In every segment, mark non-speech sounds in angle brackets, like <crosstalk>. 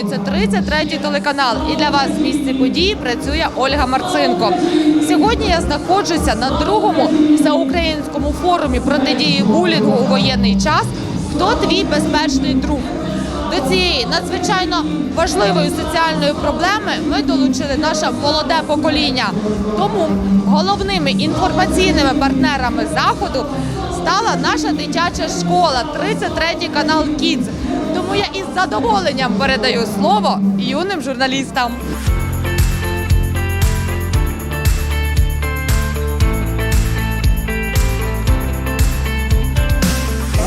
Україні! Це 33-й телеканал. І для вас в місці події працює Ольга Марцинко. Сьогодні я знаходжуся на другому всеукраїнському форумі протидії булінгу у воєнний час. Хто твій безпечний друг? До цієї надзвичайно важливої соціальної проблеми ми долучили наше молоде покоління. Тому головними інформаційними партнерами заходу стала наша дитяча школа, 33 канал Kids. Тому я із задоволенням передаю слово юним журналістам.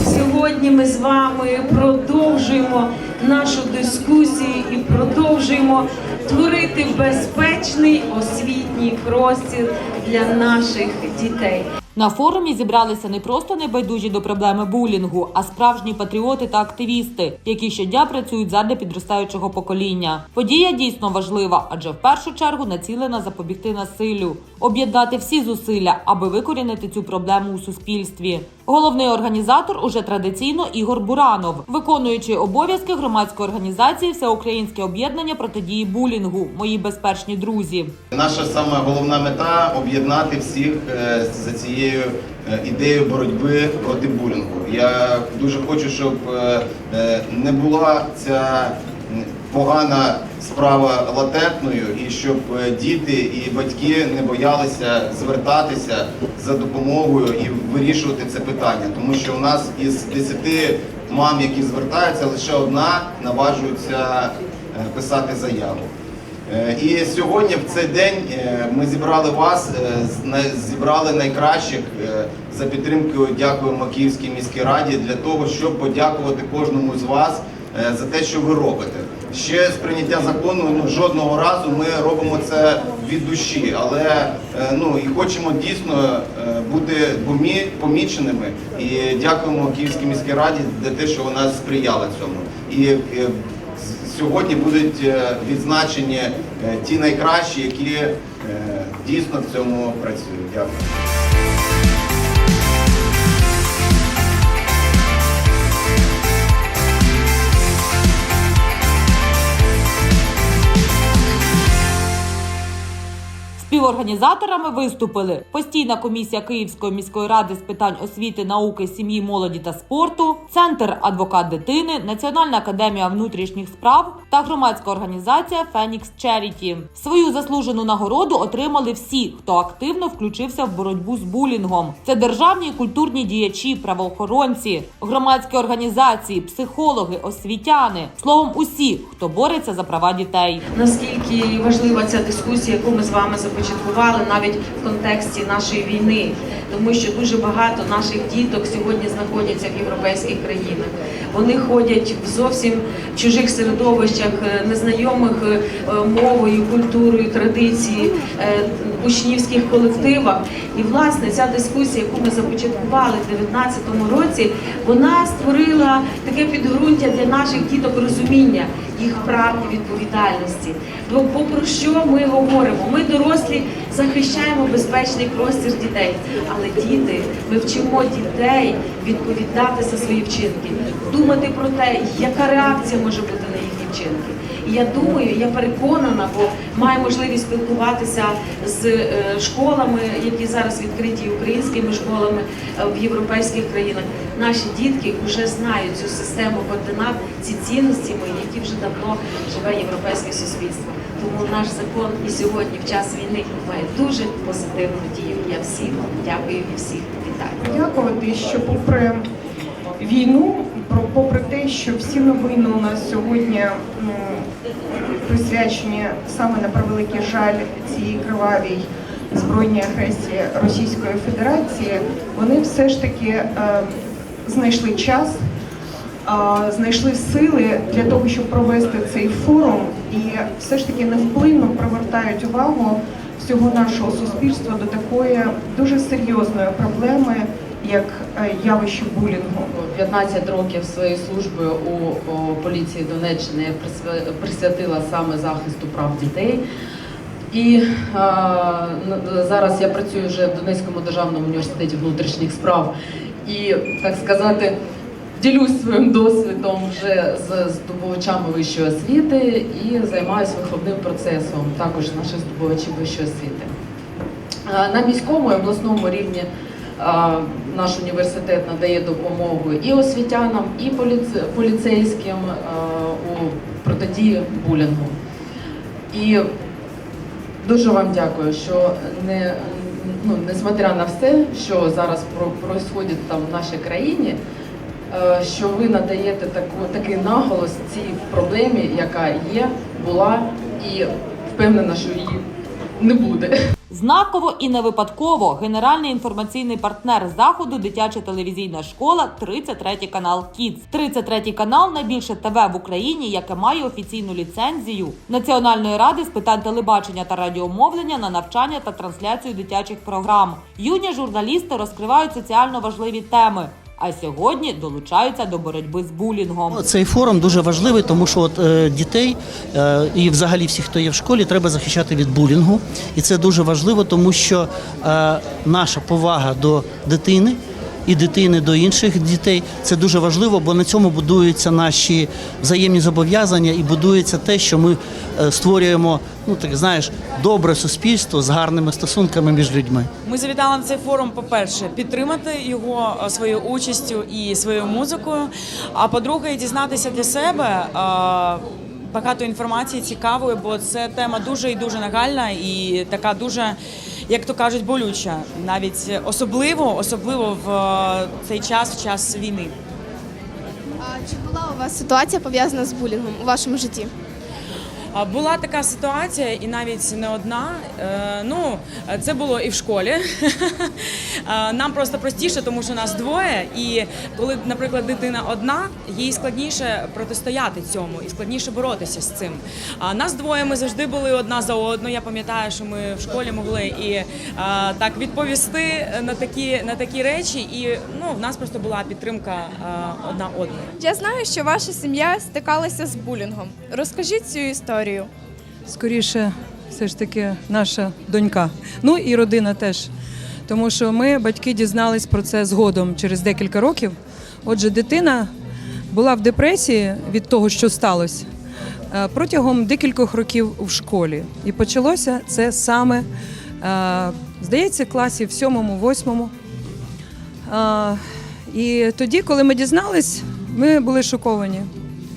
Сьогодні ми з вами продовжуємо нашу дискусію і продовжуємо творити безпечний освітній простір для наших дітей. На форумі зібралися не просто небайдужі до проблеми булінгу, а справжні патріоти та активісти, які щодня працюють задля підростаючого покоління. Подія дійсно важлива, адже в першу чергу націлена запобігти насиллю, об'єднати всі зусилля, аби викорінити цю проблему у суспільстві. Головний організатор уже традиційно Ігор Буранов, виконуючи обов'язки громадської організації Всеукраїнське об'єднання протидії булінгу. Мої безпечні друзі. Наша саме головна мета об'єднати всіх е, за цією е, ідеєю боротьби проти булінгу. Я дуже хочу, щоб е, е, не була ця погана справа латентною, і щоб діти і батьки не боялися звертатися за допомогою і вирішувати це питання, тому що у нас із 10 мам, які звертаються, лише одна наважується писати заяву. Е, І сьогодні, в цей день, е, ми зібрали вас, е, зібрали найкращих за підтримкою. Дякуємо Київській міській раді для того, щоб подякувати кожному з вас за те, що ви робите. Ще з прийняття закону ну, жодного разу ми робимо це від душі, але ну і хочемо дійсно бути помі- поміченими. І дякуємо Київській міській раді за те, що вона сприяла цьому. І Сьогодні будуть е, відзначені е, ті найкращі, які е, дійсно в цьому працюють. Дякую. Співорганізаторами виступили постійна комісія Київської міської ради з питань освіти, науки, сім'ї, молоді та спорту, центр адвокат дитини, Національна академія внутрішніх справ та громадська організація Фенікс Черіті. Свою заслужену нагороду отримали всі, хто активно включився в боротьбу з булінгом. Це державні культурні діячі, правоохоронці, громадські організації, психологи, освітяни, словом, усі, хто бореться за права дітей. Наскільки важлива ця дискусія, яку ми з вами започаткували навіть в контексті нашої війни, тому що дуже багато наших діток сьогодні знаходяться в європейських країнах. Вони ходять в зовсім чужих середовищах, е, незнайомих е, мовою, культурою, традиції, е, учнівських колективах. І власне ця дискусія, яку ми започаткували в 2019 році, вона створила таке підґрунтя для наших діток розуміння їх прав і відповідальності. Бо попри що ми говоримо, ми дорослі захищаємо безпечний простір дітей, але діти, ми вчимо дітей відповідати за свої вчинки, думати про те, яка реакція може бути вчинки. І я думаю, я переконана, бо маю можливість спілкуватися з е, школами, які зараз відкриті українськими школами е, в європейських країнах. Наші дітки вже знають цю систему координат, ці цінності які вже давно живе європейське суспільство. Тому наш закон і сьогодні, в час війни, має дуже позитивну дію. Я всім дякую і всіх вітаю. дякувати, що попри війну, попри те, що всі новини у нас сьогодні присвячені саме на превеликий жаль цій кривавій збройній агресії Російської Федерації, вони все ж таки е, знайшли час. е, Знайшли сили для того, щоб провести цей форум, і все ж таки невпинно привертають увагу всього нашого суспільства до такої дуже серйозної проблеми, як е, явище булінгу. 15 років своєї служби у поліції Донеччини я присвятила саме захисту прав дітей. І е, зараз я працюю вже в Донецькому державному університеті внутрішніх справ. І так сказати, ділюсь своїм досвідом вже з здобувачами вищої освіти і займаюся виховним процесом також наших здобувачів вищої освіти. Е, На міському і обласному рівні наш університет надає допомогу і освітянам, і поліце- поліцейським у протидії булінгу. І дуже вам дякую, що не, ну, несмотря на все, що зараз происходить там в нашій країні, що ви надаєте таку, такий наголос цій проблемі, яка є, була, і впевнена, що її не буде. Знаково і не випадково генеральний інформаційний партнер заходу дитяча телевізійна школа 33 канал Кіц. 33 канал найбільше ТВ в Україні, яке має офіційну ліцензію Національної ради з питань телебачення та радіомовлення на навчання та трансляцію дитячих програм. Юні журналісти розкривають соціально важливі теми. А сьогодні долучаються до боротьби з булінгом. Цей форум дуже важливий, тому що от, е, дітей е, і взагалі всіх, хто є в школі, треба захищати від булінгу. І це дуже важливо, тому що е, наша повага до дитини і дитини до інших дітей це дуже важливо, бо на цьому будуються наші взаємні зобов'язання і будується те, що ми е, створюємо, ну так знаєш, добре суспільство з гарними стосунками між людьми. Ми завітали на цей форум, по-перше, підтримати його е, своєю участю і своєю музикою. А по-друге, дізнатися для себе е, багато інформації цікавої, бо це тема дуже і дуже нагальна і така дуже, як то кажуть, болюча. Навіть особливо, особливо в е, цей час, в час війни. А чи була у вас ситуація пов'язана з булінгом у вашому житті? Була така ситуація, і навіть не одна. Е, Ну, це було і в школі. <laughs> Е, Нам просто простіше, тому що нас двоє. І коли, наприклад, дитина одна, їй складніше протистояти цьому і складніше боротися з цим. А нас двоє ми завжди були одна за одну. Я пам'ятаю, що ми в школі могли і е, так відповісти на такі на такі речі. І ну, в нас просто була підтримка одна одної. Я знаю, що ваша сім'я стикалася з булінгом. Розкажіть цю історію. Скоріше все ж таки наша донька. Ну і родина теж. Тому що ми, батьки, дізнались про це згодом через декілька років. Отже, дитина була в депресії від того, що сталося, е, протягом декількох років в школі. І почалося це саме, е, здається, класі в сьомому, восьмому. Е, І тоді, коли ми дізнались, ми були шоковані.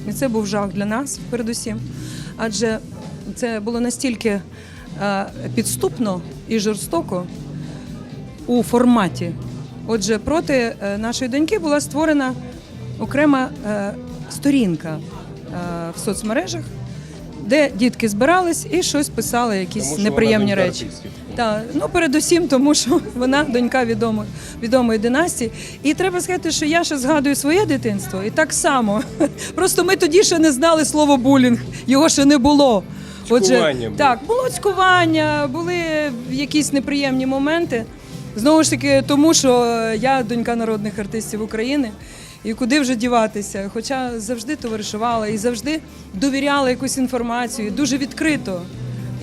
І це був жах для нас, передусім. Адже це було настільки е, підступно і жорстоко у форматі. Отже, проти е, нашої доньки була створена окрема е, сторінка в соцмережах, де дітки збирались і щось писали, якісь неприємні речі. Так, ну передусім, тому що <laughs> вона донька відомої, відомої династії. І треба сказати, що я ще згадую своє дитинство, і так само. <laughs> Просто ми тоді ще не знали слово булінг, його ще не було. Було. так, було цькування, були якісь неприємні моменти. Знову ж таки, тому що я донька народних артистів України. І куди вже діватися? Хоча завжди товаришувала і завжди довіряла якусь інформацію, дуже відкрито.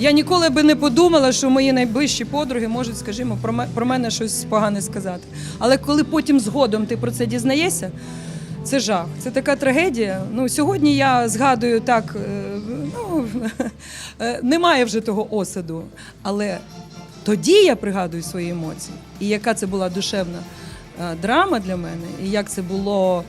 Я ніколи би не подумала, що мої найближчі подруги можуть, скажімо, про мене щось погане сказати. Але коли потім згодом ти про це дізнаєшся, це жах, це така трагедія. Ну сьогодні я згадую так, е, ну <laughs> е, немає вже того осаду. Але тоді я пригадую свої емоції, і яка це була душевна е, драма для мене, і як це було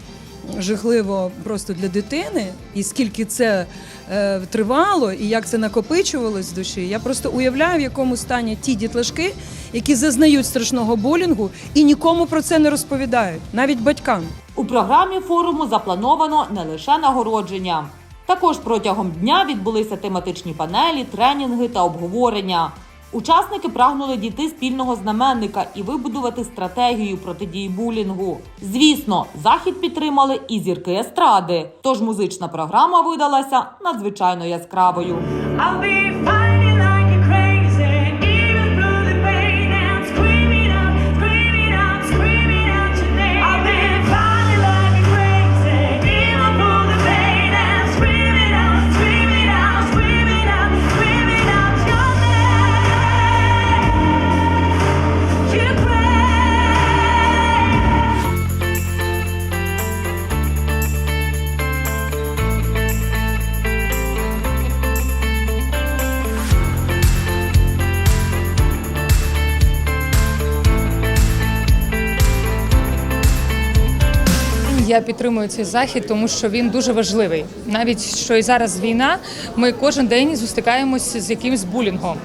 жахливо просто для дитини, і скільки це е, тривало, і як це накопичувалось в душі. Я просто уявляю, в якому стані ті дітлашки, які зазнають страшного булінгу і нікому про це не розповідають, навіть батькам. У програмі форуму заплановано не лише нагородження. Також протягом дня відбулися тематичні панелі, тренінги та обговорення. Учасники прагнули дійти спільного знаменника і вибудувати стратегію протидії булінгу. Звісно, захід підтримали і зірки естради. Тож музична програма видалася надзвичайно яскравою. Я підтримую цей захід, тому що він дуже важливий. Навіть що і зараз війна, ми кожен день зустрікаємося з якимсь булінгом.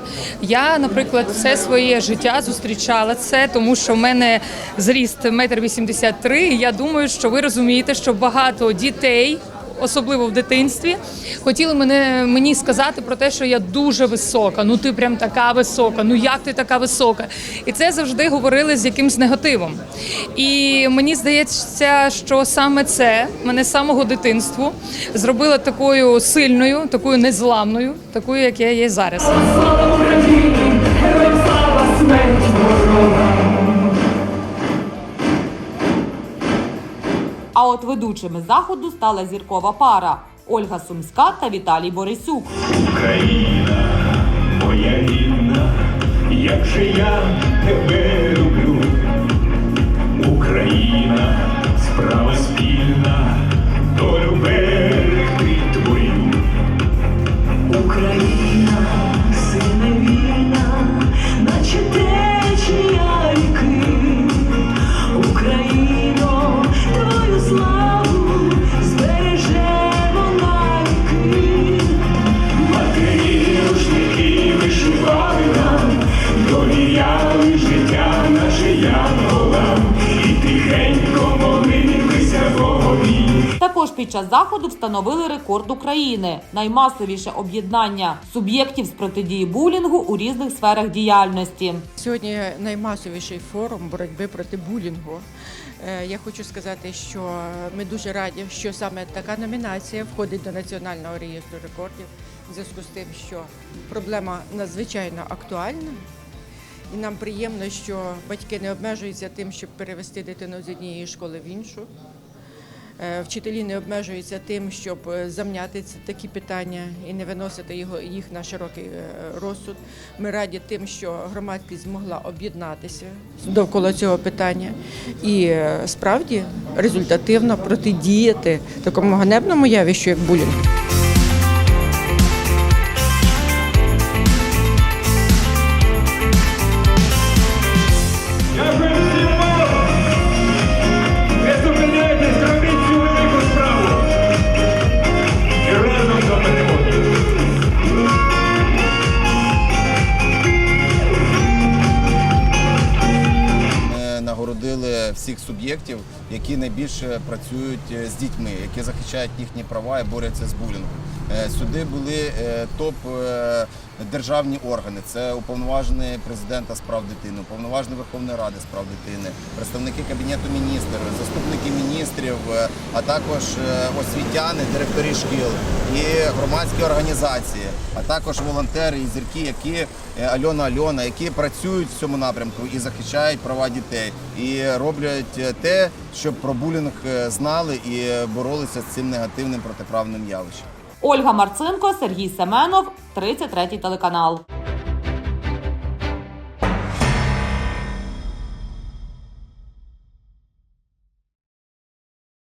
Я, наприклад, все своє життя зустрічала це, тому що в мене зріст метр вісімдесят три. Я думаю, що ви розумієте, що багато дітей. Особливо в дитинстві хотіли мене мені сказати про те, що я дуже висока. Ну ти прям така висока. Ну як ти така висока? І це завжди говорили з якимсь негативом. І мені здається, що саме це мене з самого дитинства зробило такою сильною, такою незламною, такою, як я є зараз. Слава Україні, слава смерть. А от ведучими заходу стала зіркова пара Ольга Сумська та Віталій Борисюк. Україна, моя рідна, як же я тебе час заходу встановили рекорд України наймасовіше об'єднання суб'єктів з протидії булінгу у різних сферах діяльності. Сьогодні наймасовіший форум боротьби проти булінгу. Е, Я хочу сказати, що ми дуже раді, що саме така номінація входить до національного реєстру рекордів в зв'язку з тим, що проблема надзвичайно актуальна. І нам приємно, що батьки не обмежуються тим, щоб перевести дитину з однієї школи в іншу. Е, Вчителі не обмежуються тим, щоб е, замняти такі питання і не виносити його їх на широкий е, розсуд. Ми раді тим, що громадськість змогла об'єднатися довкола цього питання і справді результативно протидіяти такому ганебному явищу, як булінг. Всіх суб'єктів, які найбільше працюють е, з дітьми, які захищають їхні права і борються з булінгом. Е, Сюди були е, топ державні органи. Це уповноважений президента з прав дитини, уповноважений Верховної Ради з прав дитини, представники кабінету міністрів, заступники міністрів, е, а також е, освітяни, директори шкіл і громадські організації, а також волонтери і зірки, які е, Альона Альона, які працюють в цьому напрямку і захищають права дітей, і роблять те, щоб про булінг знали і боролися з цим негативним протиправним явищем. Ольга Марцинко, Сергій Семенов, 33 телеканал.